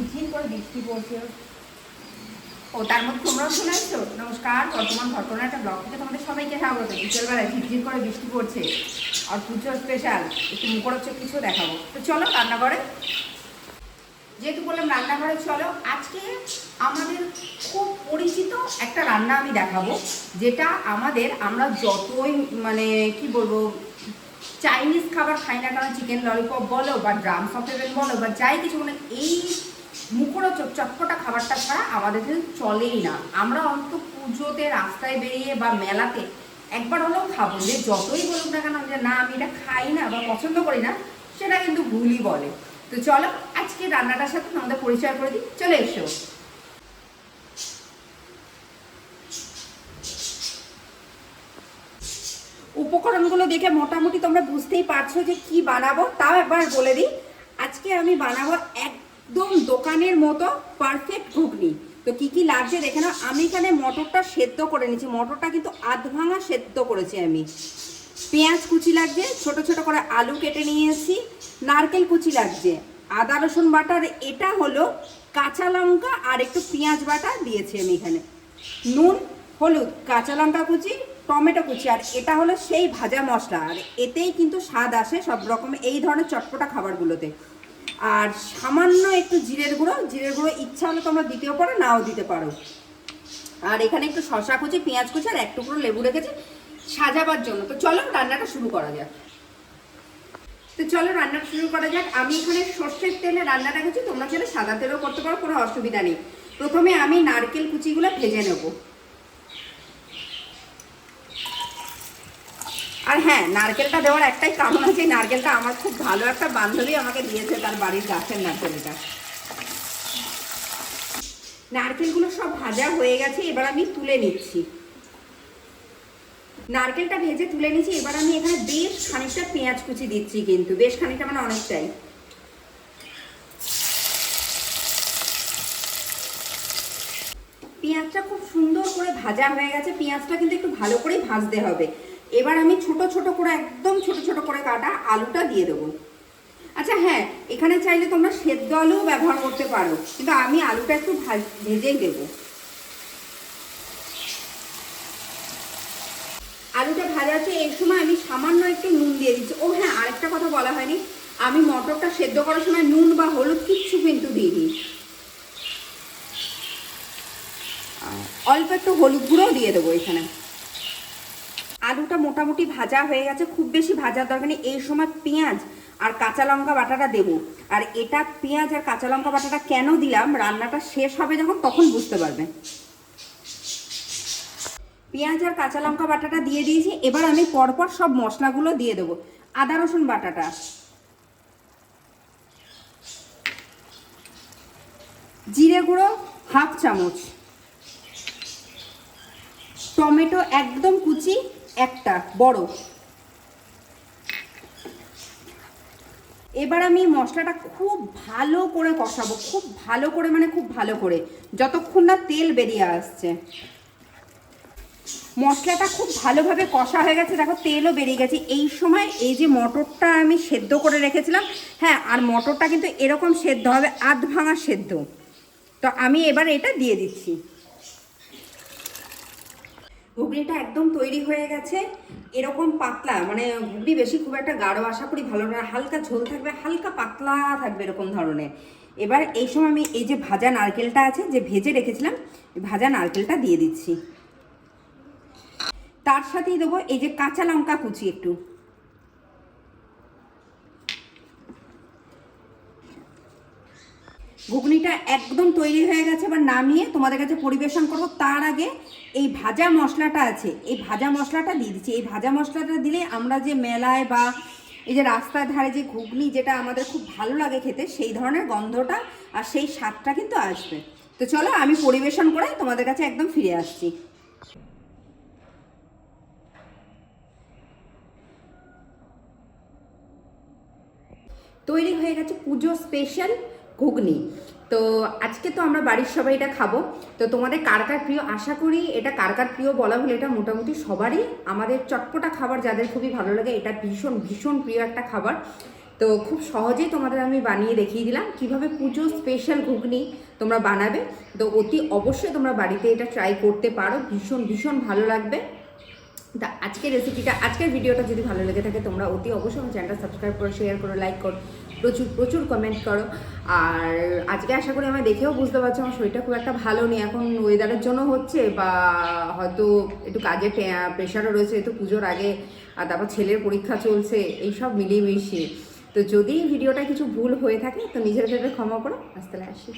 ঝিরঝির করে বৃষ্টি পড়ছে। ও, তার মধ্যে তোমরাও চলে আসছো নমস্কার, বর্তমান ঘটনা একটা ব্লগ থেকে তোমাদের সবাইকে স্বাগত। বিকেলবেলা ঝিরঝির করে বৃষ্টি পড়ছে আর পুজো স্পেশাল একটু মুখরোচক কিছু দেখাবো। তো চলো রান্নাঘরে। যেহেতু বললাম রান্নাঘরে, চলো আজকে আমাদের খুব পরিচিত একটা রান্না আমি দেখাবো, যেটা আমাদের আমরা যতই মানে কি বলব চাইনিজ খাবার খাই না কেন চিকেন ললিপপ বলো বা ড্রাম সফটেবেল বলো বা যাই কিছু মানে এই মুখরোচক চটপটা খাবারটা ছাড়া আমাদের চলেই না। আমরা অন্তত পুজোতে রাস্তায় বেরিয়ে বা মেলাতে একবার হলেও খাব। যে যতই বলুক না কেন যে না, আমি এটা খাই না বা পছন্দ করি না, সেটা কিন্তু ভুলই বলে। তো চলো, আজকে রান্নাটার সাথে আমাদের পরিচয় করে দিই। চলে এসো। উপকরণগুলো দেখে মোটামুটি তোমরা বুঝতেই পারছ যে কি বানাবো, তাও একবার বলে দিই। আজকে আমি বানাবো একদম দোকানের মতো পারফেক্ট ঘুগনি। তো কি কি লাগছে দেখে নাও। আমি এখানে মটরটা সেদ্ধ করে নিয়েছি। মটরটা কিন্তু আধ ভাঙা সেদ্ধ করেছি আমি। পেঁয়াজ কুচি লাগছে, ছোট ছোট করে আলু কেটে নিয়েছি, নারকেল কুচি লাগছে। আদা, রসুন বাটার এটা হলো কাঁচা লঙ্কা আর একটু পেঁয়াজ বাটা দিয়েছি আমি এখানে। নুন, হলুদ, কাঁচা লঙ্কা কুচি, টমেটো কুচি, আর এটা হলো সেই ভাজা মশলা। আর এতেই কিন্তু স্বাদ আসে সব রকম এই ধরনের চটপটা খাবারগুলোতে। আর সামান্য একটু জিরের গুঁড়ো জিরের গুঁড়ো ইচ্ছা হলে তোমরা দিতেও পারো, নাও দিতে পারো। আর এখানে একটু শশা কুচি, পেঁয়াজ কুচি আর এক টুকরো লেবু রেখেছি, সাজাবার জন্য। তো চলো রান্নাটা শুরু করা যাক। তো চলো রান্নাটা শুরু করা যাক। আমি এখানে সর্ষের তেলে রান্নাটা করছি, তোমরা চাইলে সাদা তেলেও করতে পারো, কোনো অসুবিধা নেই। প্রথমে আমি নারকেল কুচিগুলো ভেজে নেব। আর হ্যাঁ নারকেলটা দেওয়ার একটাই কারণ আছে নারকেলটা আমার খুব ভালো একটা বান্ধবী আমাকে দিয়েছে তার বাড়ির গাছের নারকেলটা। নারকেলগুলো সব ভাজা হয়ে গেছে, এবার আমি তুলে নিচ্ছি। নারকেলটা ভেজে তুলে নিচ্ছি, এবার আমি এখানে বেশ খানিকটা পেঁয়াজ কুচি দিচ্ছি কিন্তু, বেশ খানিকটা মানে অনেকটাই। পেঁয়াজটা খুব সুন্দর করে ভাজা হয়ে গেছে, পেঁয়াজটা কিন্তু একটু ভালো করেই ভাজতে হবে। এবার আমি ছোট ছোট করে, একদম ছোট ছোট করে কাটা আলুটা দিয়ে দেবো। আচ্ছা হ্যাঁ এখানে চাইলে তোমরা সেদ্ধ আলুও ব্যবহার করতে পারো, কিন্তু আমি আলুটা একটু ভাজ- ভেজেই দেবো আলুটা ভাজা আছে, এই সময় আমি সামান্য একটু নুন দিয়ে দিচ্ছি। ও হ্যাঁ আরেকটা কথা বলা হয়নি। আমি মটরটা সেদ্ধ করার সময় নুন বা হলুদ কিচ্ছু কিন্তু দিইনি। অল্প একটু হলুদ গুঁড়ো দিয়ে দেবো এখানে। আলুটা মোটামুটি ভাজা হয়ে গেছে, খুব বেশি ভাজার দরকার নেই। এই সময় পেঁয়াজ আর কাঁচা লঙ্কা বাটাটা দেবো। আর এটা পেঁয়াজ আর কাঁচা লঙ্কা বাটাটা কেন দিলাম? রান্নাটা শেষ হবে যখন, তখন বুঝতে পারবে। পেঁয়াজ আর কাঁচা লঙ্কা বাটাটা দিয়ে দিয়েছি, এবার আমি পরপর সব মশলাগুলো দিয়ে দেবো। আদা, রসুন বাটাটা। জিরে গুঁড়ো হাফ চামচ। টমেটো একদম কুচি একটা, বড়। এবার আমি মশলাটা খুব ভালো করে কষাবো, খুব ভালো করে মানে খুব ভালো করে, যতক্ষণ না তেল বেরিয়ে আসছে। মশলাটা খুব ভালোভাবে কষা হয়ে গেছে, দেখো তেলও বেরিয়ে গেছে। এই সময় এই যে মটরটা আমি সেদ্ধ করে রেখেছিলাম হ্যাঁ আর মটরটা কিন্তু এরকম সেদ্ধ হবে, আধ ভাঙা সেদ্ধ। তো আমি এবার এটা দিয়ে দিচ্ছি। ঘুগনিটা একদম তৈরি হয়ে গেছে। এরকম পাতলা মানে ঘুগনি বেশি খুব একটা গাঢ়, আশা করি ভালো না। হালকা ঝোল থাকবে, হালকা পাতলা থাকবে এরকম ধরনের। এবার এই সময় আমি এই যে ভাজা নারকেলটা আছে, যে ভেজে রেখেছিলাম ভাজা নারকেলটা দিয়ে দিচ্ছি। তার সাথেই দেবো এই যে কাঁচা লঙ্কা কুচি একটু। ঘুগনিটা একদম তৈরি হয়ে গেছে, এবার নামিয়ে তোমাদের কাছে পরিবেশন করব। তার আগে এই ভাজা মশলাটা আছে, এই ভাজা মশলাটা দিয়ে দিচ্ছি। এই ভাজা মশলাটা দিলে আমরা যে মেলায় বা এই যে রাস্তার ধারে যে ঘুগনি যেটা আমাদের খুব ভালো লাগে খেতে, সেই ধরনের গন্ধটা আর সেই স্বাদটা কিন্তু আসবে। তো চলো আমি পরিবেশন করে তোমাদের কাছে একদম ফিরে আসছি। তৈরি হয়ে গেছে পুজো স্পেশাল। ঘুগনি। তো আজকে তো আমরা বাড়ির সবাই এটা খাব। তো তোমাদের কার কার প্রিয়? আশা করি এটা কার কার প্রিয় বলা হলে এটা মোটামুটি সবারই। আমাদের চটপটা খাবার যাদের খুবই ভালো লাগে, এটা ভীষণ ভীষণ প্রিয় একটা খাবার। তো খুব সহজেই তোমাদের আমি বানিয়ে দেখিয়ে দিলাম কীভাবে পুজো স্পেশাল ঘুগনি তোমরা বানাবে। তো অতি অবশ্যই তোমরা বাড়িতে এটা ট্রাই করতে পারো। ভীষণ ভীষণ ভালো লাগবে। তা আজকের রেসিপিটা আজকের ভিডিওটা যদি ভালো লেগে থাকে তোমরা অতি অবশ্যই আমার চ্যানেলটা সাবস্ক্রাইব করো শেয়ার করো লাইক করো, প্রচুর প্রচুর কমেন্ট করো। আর আজকে আশা করি আমার দেখেও বুঝতে পারছ আমার শরীরটা খুব একটা ভালো নেই। এখন ওয়েদারের জন্য হচ্ছে বা হয়তো একটু কাজের প্রেশারও রয়েছে একটু পুজোর আগে, আর তারপর ছেলের পরীক্ষা চলছে, এইসব মিলিয়ে মিশিয়ে তো যদি ভিডিওটা কিছু ভুল হয়ে থাকে, তো নিজের ভেবে ক্ষমা করো। আসতে আসি।